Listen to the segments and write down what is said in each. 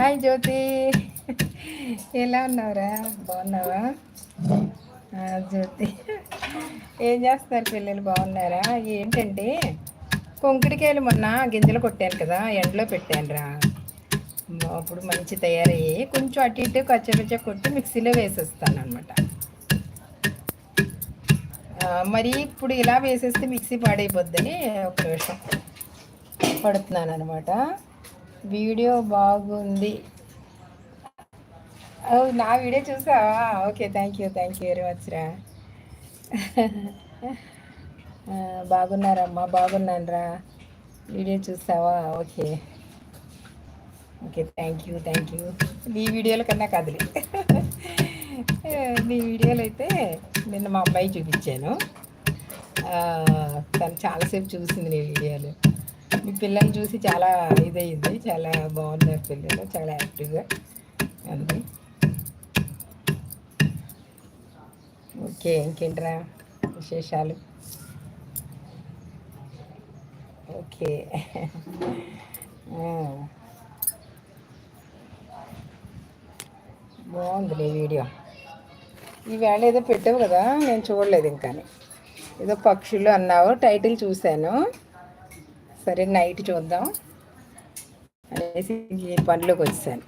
Hi జ్యోతి. ఎలా ఉన్నావురా? బాగున్నావా? జ్యోతి. ఏం చేస్తున్నారు పిల్లలు? బాగున్నారా? ఏంటంటే కొంకుడికాయలు మొన్న గింజలు కొట్టాను కదా ఎండలో పెట్టాను రా అప్పుడు మంచి తయారయ్యి కొంచెం అటు ఇటు కచ్చపచ్చ కొట్టి మిక్సీలో వేసేస్తాను అనమాట మరి ఇప్పుడు ఇలా వేసేస్తే మిక్సీ పాడైపోద్దని ఒక నిమిషం పడుతున్నాను అనమాట వీడియో బాగుంది. నా వీడియో చూసావా? Okay thank you thank you very much రా. బాగున్నారమ్మా బాగున్నాను రా వీడియో చూసావా? Okay. Okay thank you thank you నీ వీడియోల కన్నా కదిలి. నీ వీడియోలు అయితే నిన్న మా అబ్బాయి చూపించాను. తను చాలాసేపు చూసింది నీ వీడియోలు. మీ పిల్లల్ని చూసి చాలా ఇదయింది. చాలా బాగున్నారు పిల్లలు. చాలా యాక్టివ్గా అంది ఓకే ఇంకేంట్రా విశేషాలు? ఓకే. బాగుంది వీడియో. ఈవేళ ఏదో పెట్టావు కదా నేను చూడలేదు ఇంకా ఏదో పక్షులు అన్నావు టైటిల్ చూశాను. సరే నైట్ చూద్దాం. అనేసి పనిలోకి వచ్చాను.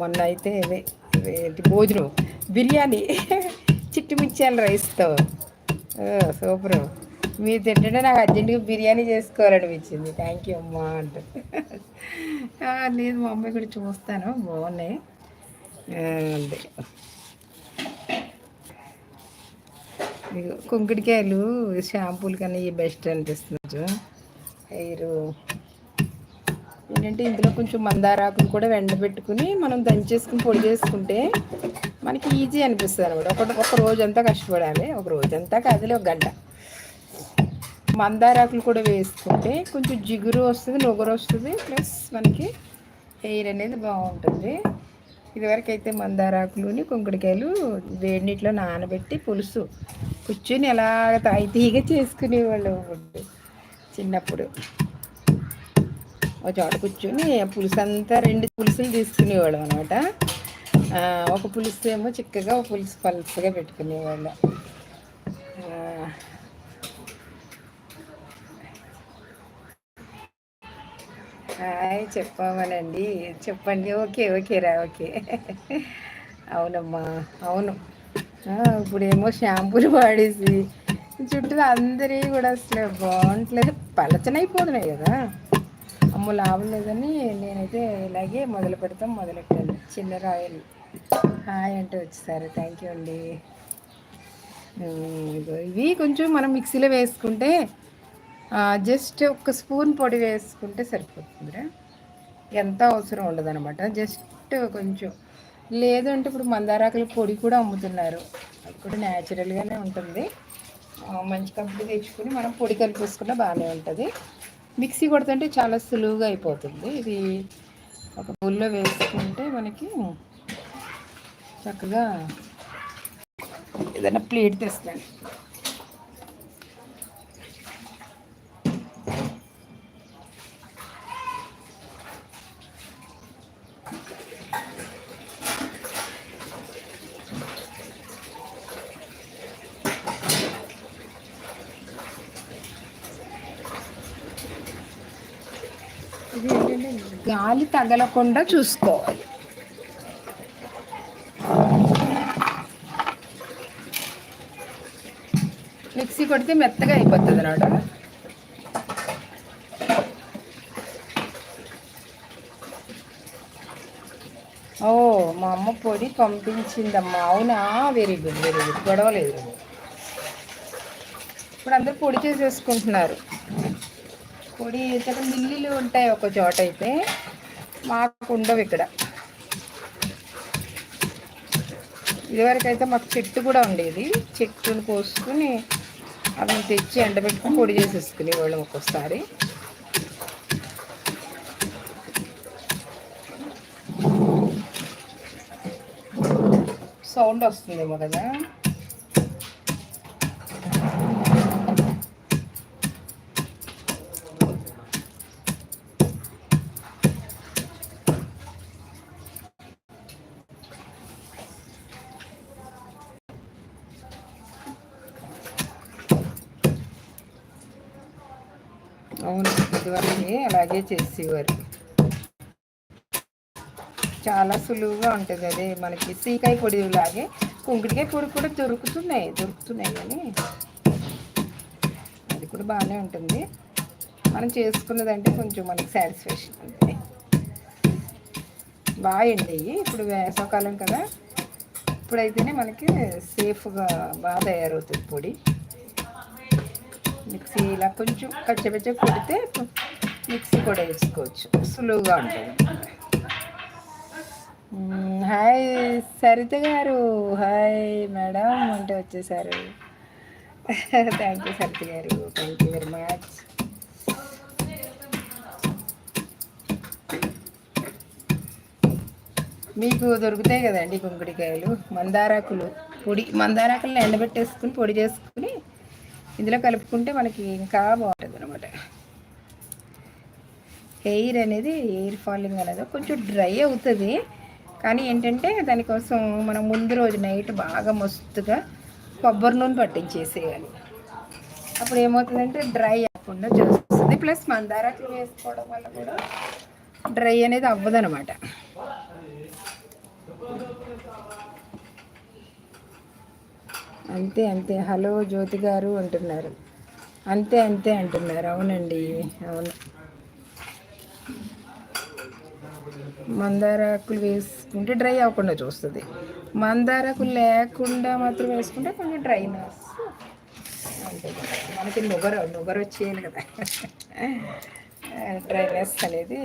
మొన్న అయితే భోజనం బిర్యానీ చిట్టుమిర్చాల రైస్తో. సూపర్. మీరు తింటుంటే నాకు అర్జెంటుగా బిర్యానీ చేసుకోవాలనిపించింది. థ్యాంక్ యూ అమ్మా అంట. లేదు మా అమ్మాయి కూడా చూస్తాను. బాగున్నాయి. అంతే. కుంకుడికాయలు షాంపూలు కన్నా ఇవి బెస్ట్ అనిపిస్తుంది హెయిర్ ఏంటంటే ఇందులో కొంచెం మందారాకులు కూడా వెండబెట్టుకుని మనం దంచేసుకుని పొడి చేసుకుంటే మనకి ఈజీ అనిపిస్తుంది అనమాట ఒక ఒక రోజంతా కష్టపడాలి. ఒక రోజంతా కాదులే ఒక గంట. మందారాకులు కూడా వేసుకుంటే కొంచెం జిగురు వస్తుంది నొగరు వస్తుంది ప్లస్ మనకి హెయిర్ అనేది బాగుంటుంది. ఇదివరకు అయితే మందారాకులుని కుంకుడికాయలు వేడి నీటిలో నానబెట్టి పులుసు. కూర్చుని ఎలా తాయి తీగ చేసుకునేవాళ్ళు చిన్నప్పుడు. ఒక చోట కూర్చొని పులుసు అంతా రెండు పులుసులు తీసుకునేవాళ్ళం అనమాట ఒక పులుసు ఏమో చిక్కగా ఒక పులుసు పలుసుగా పెట్టుకునేవాళ్ళం. హాయ్ చెప్పామనండి. చెప్పండి. ఓకే ఓకేరా ఓకే. అవునమ్మా అవును. ఇప్పుడేమో షాంపూలు వాడేసి చుట్టూ అందరి కూడా అసలు బాగుంటలేదు. పలచనైపోతున్నాయి కదా. అమ్మ లాభం లేదని నేనైతే ఇలాగే మొదలు పెడతాం మొదలు పెట్టాను చిన్న రాయల్. హాయ్ అంటే వచ్చేసారు. థ్యాంక్ యూ అండి ఇవి కొంచెం మనం మిక్సీలో వేసుకుంటే జస్ట్ ఒక స్పూన్ పొడి వేసుకుంటే సరిపోతుందిరా. ఎంత అవసరం ఉండదనమాట జస్ట్ కొంచెం లేదంటే ఇప్పుడు మందారాకుల పొడి కూడా అమ్ముతున్నారు. అది కూడా న్యాచురల్గానే ఉంటుంది. మంచి కంపెనీ తెచ్చుకుని మనం పొడి కలిపేసుకున్న బాగానే ఉంటుంది. మిక్సీ కొడుతుంటే చాలా సులువుగా అయిపోతుంది. ఇది ఒక బుల్లో వేసుకుంటే మనకి చక్కగా ఏదైనా ప్లేట్ తెస్తాను. గాలి తగలకుండా చూసుకోవాలి. మిక్సీ కొడితే మెత్తగా అయిపోతుంది అన్నమాట ఓ మా అమ్మ పొడి పంపించిందమ్మా. అవునా? Very good very good. గొడవలేదు. ఇప్పుడు అందరూ పొడి చేసేసుకుంటున్నారు. పొడి ఇక్కడ మిల్లీలు ఉంటాయి ఒక చోట అయితే మాకు ఉండవు ఇక్కడ. ఇదివరకు అయితే మాకు చెట్టు కూడా ఉండేది. చెట్టును కోసుకుని అతను తెచ్చి ఎండబెట్టుకుని పొడి చేసేసుకునే వాళ్ళం ఒక్కొక్కసారి సౌండ్ వస్తుందేమో కదా? ఇదివరకు అలాగే చేసేవారు. చాలా సులువుగా ఉంటుంది అదే మనకి సీకాయ పొడి లాగే కుంకుడికాయ పొడి కూడా దొరుకుతున్నాయి దొరుకుతున్నాయి కానీ అది కూడా బాగానే ఉంటుంది. మనం చేసుకున్నదంటే కొంచెం మనకి సాటిస్ఫాక్షన్ ఉంటుంది. బాగా ఎండయి ఇప్పుడు వేసవకాలం కదా ఇప్పుడైతేనే మనకి సేఫ్గా బాగా తయారవుతుంది పొడి. మిక్సీ ఇలా కొంచెం పచ్చపచ్చ కొడితే మిక్సీ కూడా వేసుకోవచ్చు. సులువుగా ఉంటుంది. హాయ్ సరిత గారు. హాయ్ మేడం అంటే వచ్చేసారు. థ్యాంక్ యూ సరిత గారు. థ్యాంక్ యూ వెరీ మచ్ మీకు దొరుకుతాయి కదండి కుంకుడికాయలు? మందారాకులు. పొడి మందారాకులను ఎండబెట్టేసుకుని పొడి చేసుకుని ఇందులో కలుపుకుంటే మనకి ఇంకా బాగుంటుంది అనమాట హెయిర్ అనేది హెయిర్ ఫాలింగ్ అనేది కొంచెం డ్రై అవుతుంది. కానీ ఏంటంటే దానికోసం మనం ముందు రోజు నైట్ బాగా మస్తుగా కొబ్బరి నూనె పట్టించేసేయాలి. అప్పుడు ఏమవుతుందంటే డ్రై అవ్వకుండా చూస్తుంది ప్లస్ మందారాకులు వేసుకోవడం వల్ల కూడా డ్రై అనేది అవ్వదనమాట అంతే అంతే. హలో జ్యోతి గారు అంటున్నారు. అంతే అంతే అంటున్నారు. అవునండి అవును. మందారాకులు వేసుకుంటే డ్రై అవ్వకుండా చూస్తుంది. మందారాకులు లేకుండా మాత్రం వేసుకుంటే కొంచెం డ్రైనెస్. మనకి నుగరు నుగరు వచ్చేయాలి కదా. డ్రైనెస్ అనేది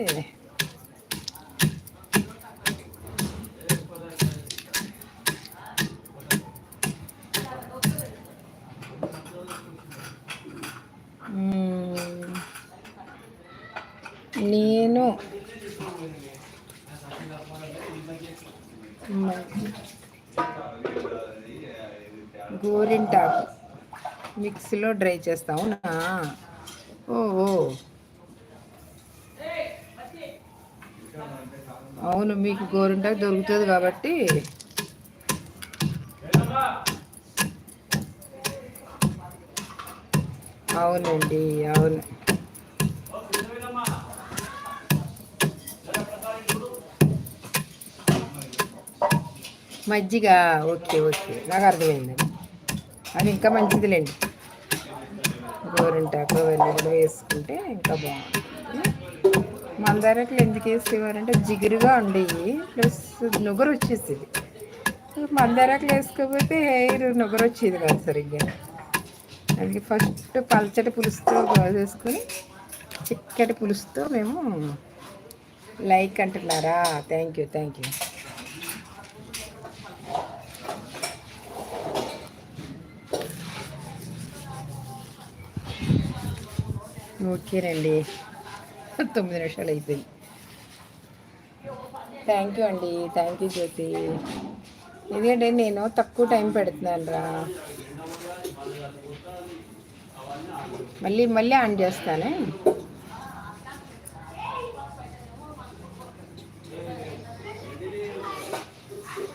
నేను గోరింటాకు మిక్సీలో డ్రై చేస్తా అవునా? ఓ అవును మీకు గోరింటాకు దొరుకుతుంది కాబట్టి. అవునండి అవును. మజ్జిగ ఓకే ఓకే. నాకు అర్థమైందండి అది ఇంకా మంచిదిలేండి. గోరింటాకు వెల్లుల్లి వేసుకుంటే ఇంకా బాగుంటుంది. మందారకులు ఎందుకు వేసేవారంటే జిగురుగా ఉండేవి ప్లస్ నుగరు వచ్చేసేది. మందారకులు వేసుకోకపోతే హెయిర్ నుగరు వచ్చేది కాదు సరిగ్గా. అది ఫస్ట్ పల్చటి పులుసుతో వేసుకొని చిక్కటి పులుసుతో మేము లైక్ అంటున్నారా? Thank you thank you. ఓకేనండి తొమ్మిది నిమిషాలు అయిపోయి థ్యాంక్ యూ అండి. Thank you Jyothi. ఎందుకంటే నేను తక్కువ టైం పెడుతున్నాను రా. మళ్ళీ మళ్ళీ ఆన్ చేస్తానే?